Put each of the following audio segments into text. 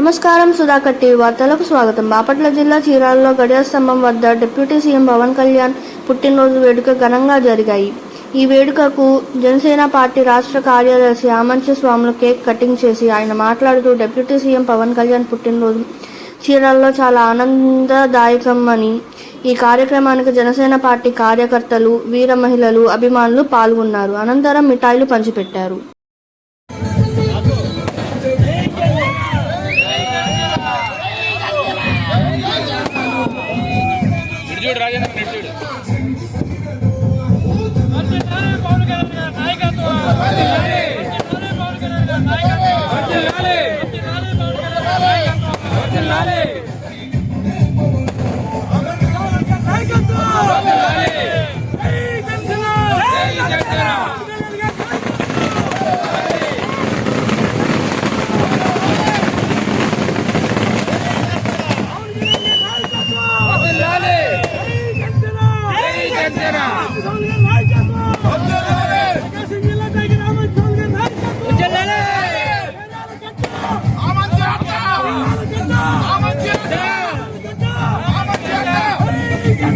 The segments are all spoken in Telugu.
నమస్కారం సుధాకర్ టీవీ వార్తలకు స్వాగతం. బాపట్ల జిల్లా చీరాలలో గడియార స్తంభం వద్ద డిప్యూటీ సీఎం పవన్ కళ్యాణ్ పుట్టినరోజు వేడుక ఘనంగా జరిగాయి. ఈ వేడుకకు జనసేన పార్టీ రాష్ట్ర కార్యదర్శి ఆమంచి స్వాములు కేక్ కటింగ్ చేసి ఆయన మాట్లాడుతూ డిప్యూటీ సీఎం పవన్ కళ్యాణ్ పుట్టినరోజు చీరాలలో చాలా ఆనందదాయకం అని ఈ కార్యక్రమానికి జనసేన పార్టీ కార్యకర్తలు వీర మహిళలు అభిమానులు పాల్గొన్నారు. అనంతరం మిఠాయిలు పంచిపెట్టారు. చూస్తా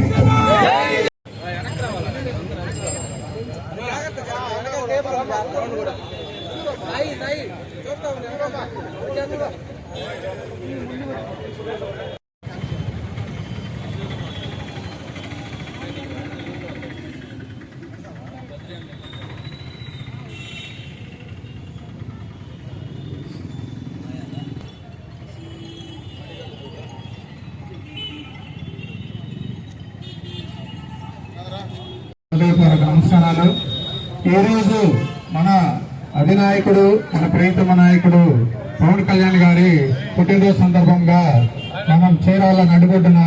హృదయపూర్వక నమస్కారాలు. ఈరోజు మన అధినాయకుడు మన ప్రియతమ నాయకుడు పవన్ కళ్యాణ్ గారి పుట్టినరోజు సందర్భంగా మనం చీరాల నడుబొడ్డున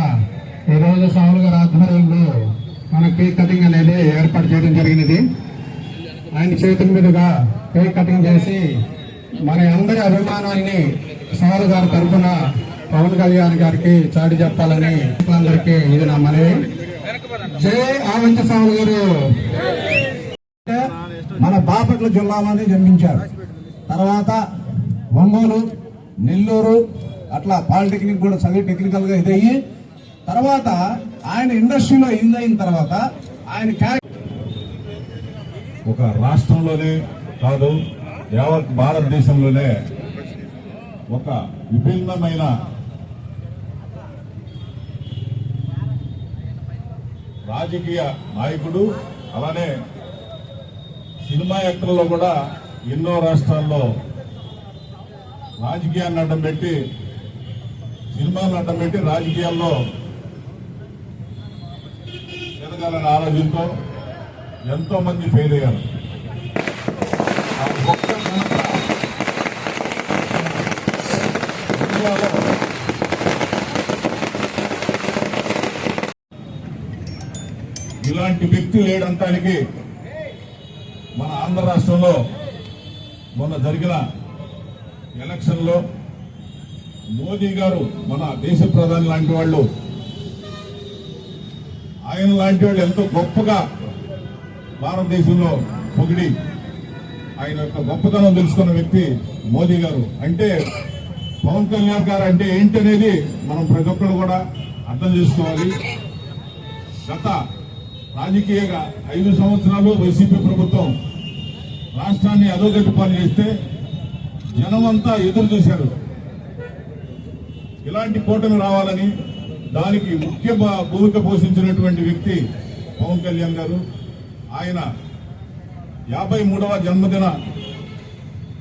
ఈరోజు సాహుల్ గారి ఆధ్వర్యంలో మన కేక్ కటింగ్ అనేది ఏర్పాటు చేయడం జరిగినది. ఆయన చేతుల మీదుగా కేక్ కటింగ్ చేసి మన అందరి అభిమానాన్ని సాహుల్ గారి తరఫున పవన్ కళ్యాణ్ గారికి చాటి చెప్పాలని అందరికీ ఇది నా మనవి. జై ఆవంచ స్వామి గారు. మన బాపట్ల జిల్లాలోనే జన్మించారు. తర్వాత ఒంగోలు నెల్లూరు అట్లా పాలిటెక్నిక్ కూడా చదివి టెక్నికల్గా ఇదయ్యి తర్వాత ఆయన ఇండస్ట్రీలో ఇదైన తర్వాత ఆయన ఒక రాష్ట్రంలోనే కాదు యావత్ భారతదేశంలోనే ఒక విభిన్నమైన రాజకీయ నాయకుడు అలానే సినిమా యాక్టర్లో కూడా ఎన్నో రాష్ట్రాల్లో రాజకీయాన్ని అడ్డం పెట్టి సినిమాలను అడ్డం పెట్టి రాజకీయాల్లో ఎదగాలని ఆలోచనతో ఎంతో మంది ఫెయిల్ అయ్యారు. ఇలాంటి వ్యక్తి లేడంతానికి మన ఆంధ్ర రాష్ట్రంలో మొన్న జరిగిన ఎలక్షన్లో మోదీ గారు మన దేశ ప్రధాని లాంటి వాళ్ళు ఆయన లాంటి వాళ్ళు ఎంతో గొప్పగా భారతదేశంలో పొగిడి ఆయన యొక్క గొప్పతనం తెలుసుకున్న వ్యక్తి మోదీ గారు. అంటే పవన్ కళ్యాణ్ గారు అంటే ఏంటి అనేది మనం ప్రతి ఒక్కరు కూడా అర్థం చేసుకోవాలి. గత రాజకీయంగా ఐదు సంవత్సరాలు వైసీపీ ప్రభుత్వం రాష్ట్రాన్ని అధోగతి పాలు చేస్తే జనమంతా ఎదురు చూశారు. ఇలాంటి కూటమి రావాలని దానికి ముఖ్య భూమిక పోషించినటువంటి వ్యక్తి పవన్ కళ్యాణ్ గారు. ఆయన యాభై మూడవ జన్మదిన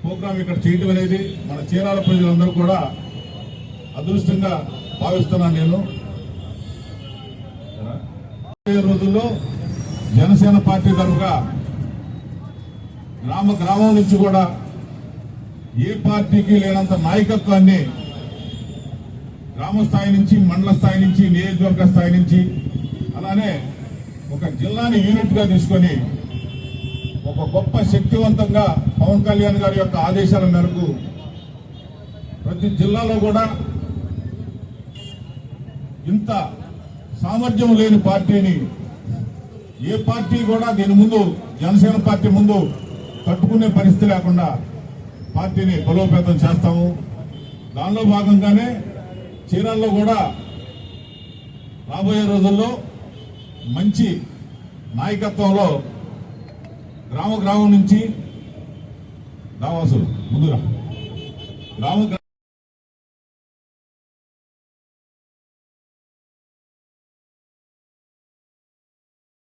ప్రోగ్రాం ఇక్కడ చేయటం అనేది మన చీరాల ప్రజలందరూ కూడా అదృష్టంగా భావిస్తున్నాను నేను. రోజుల్లో జనసేన పార్టీ తరఫుగా గ్రామ గ్రామం నుంచి కూడా ఏ పార్టీకి లేనంత నాయకత్వాన్ని గ్రామ స్థాయి నుంచి మండల స్థాయి నుంచి నియోజకవర్గ స్థాయి నుంచి అలానే ఒక జిల్లాని యూనిట్గా తీసుకొని ఒక గొప్ప శక్తివంతంగా పవన్ కళ్యాణ్ గారి యొక్క ఆదేశాల మేరకు ప్రతి జిల్లాలో కూడా ఇంత సామర్థ్యం లేని పార్టీని ఏ పార్టీ కూడా దీని ముందు జనసేన పార్టీ ముందు తట్టుకునే పరిస్థితి లేకుండా పార్టీని బలోపేతం చేస్తాము. దానిలో భాగంగానే చీరాల్లో కూడా రాబోయే రోజుల్లో మంచి నాయకత్వంలో గ్రామ గ్రామం నుంచి రావాసులు ముందురా. గ్రామ